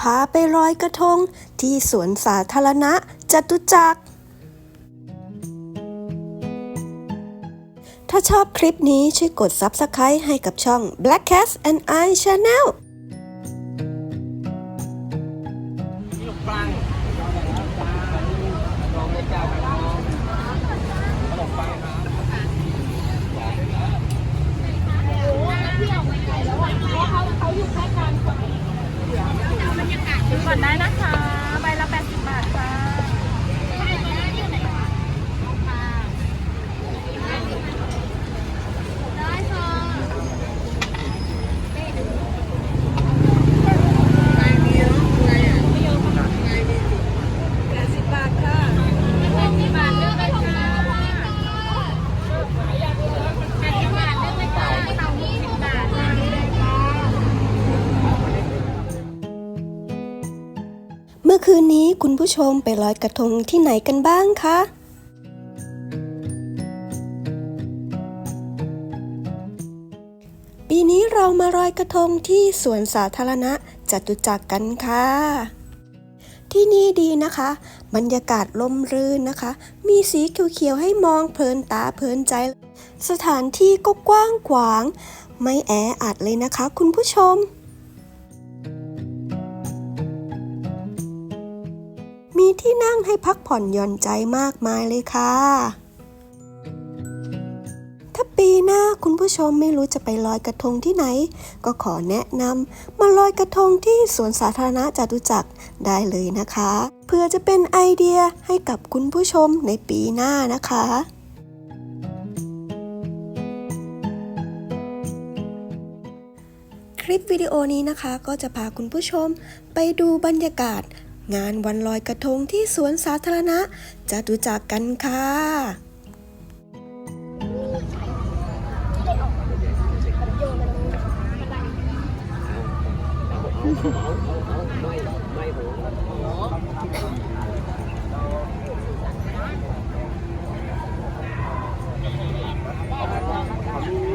พาไปลอยกระทงที่สวนสาธารณะจตุจักร ถ้าชอบคลิปนี้ช่วยกด Subscribe ให้กับช่อง Black Cat and I Channel คืนนี้คุณผู้ชมไปลอยกระทงที่ไหนกันบ้างคะ ปีนี้เรามาลอยกระทงที่สวนสาธารณะจตุจักรกันค่ะ ที่นี่ดีนะคะ บรรยากาศลมรื่นนะคะ มีสีเขียวๆให้มองเพลินตาเพลินใจ สถานที่ก็กว้างขวาง ไม่แออัดเลยนะคะคุณผู้ชม ที่นั่งให้พักผ่อนหย่อนใจมากมายเลยค่ะ ถ้าปีหน้าคุณผู้ชมไม่รู้จะไปลอยกระทงที่ไหน ก็ขอแนะนำมาลอยกระทงที่สวนสาธารณะจตุจักรได้เลยนะคะ เพื่อจะเป็นไอเดียให้กับคุณผู้ชมในปีหน้านะคะคลิปวิดีโอนี้นะคะก็จะพาคุณผู้ชมไปดูบรรยากาศ งานวันลอยกระทงที่สวนสาธารณะจตุจักรกันค่ะเ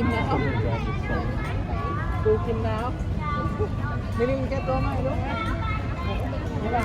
กินแล้วกูกินแล้วไม่ได้มแค่ตัวไม่ลูกนะไม่ได้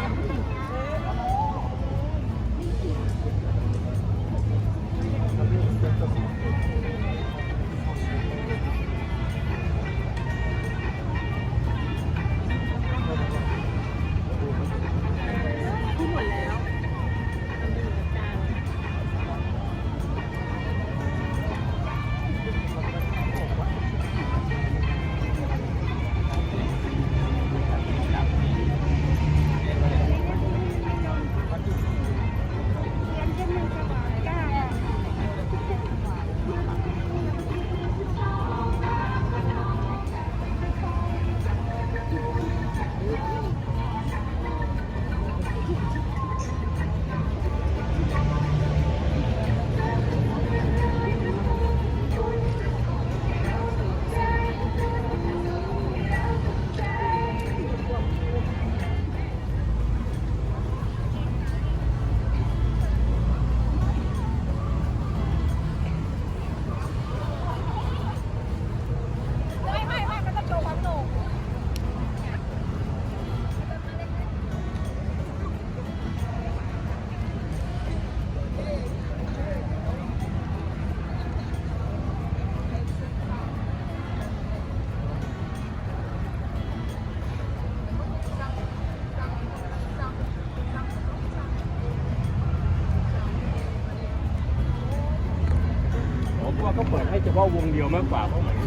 เฉพาะวงเดียวมากกว่าเพราะเหมือนถ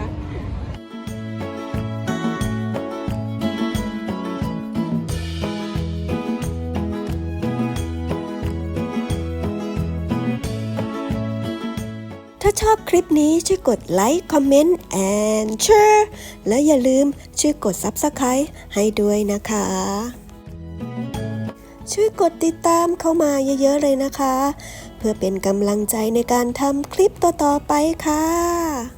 ้า ชอบคลิปนี้ช่วยกดไลค์คอมเมนต์ and share และอย่าลืมช่วยกด Subscribe ให้ด้วยนะคะ ช่วยกดติดตามเข้ามาเยอะๆเลยนะคะ เพื่อเป็นกำลังใจในการทำคลิปต่อๆไปค่ะ